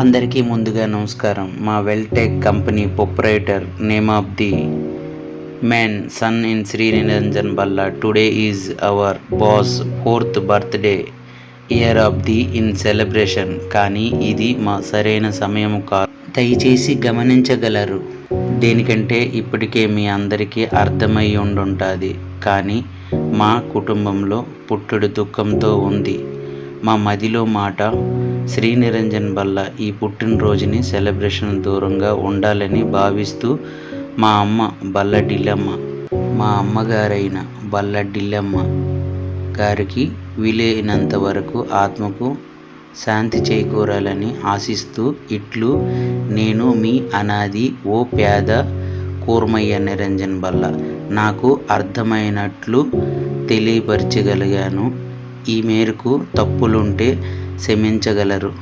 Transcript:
అందరికీ ముందుగా నమస్కారం. మా Weltech company proprietor name of the man son in Shri Niranjan Balla. Today is our boss fourth birthday year of the in celebration. కానీ ఇది మా సరైన సమయం కాదు. దయచేసి గమనించగలరు. దేనికంటే ఇప్పటికే మీ అందరికీ అర్థమై ఉండుంటుంది. కానీ మా కుటుంబంలో పుట్టుడు దుఃఖంతో ఉంది. మా మదిలో మాట శ్రీ నిరంజన్ బల్ల ఈ పుట్టినరోజుని సెలబ్రేషన్ దూరంగా ఉండాలని భావిస్తూ మా అమ్మ బల్ల డిల్లమ్మ మా అమ్మగారైన బల్ల డిల్లమ్మ గారికి వీలైనంత వరకు ఆత్మకు శాంతి చేకూరాలని ఆశిస్తూ ఇట్లు నేను మీ అనాది ఓ పేద కూర్మయ్య నిరంజన్ బల్ల. నాకు అర్థమైనట్లు తెలియపరచగలిగాను. ఈ మేరకు తప్పులుంటే క్షమించగలరు.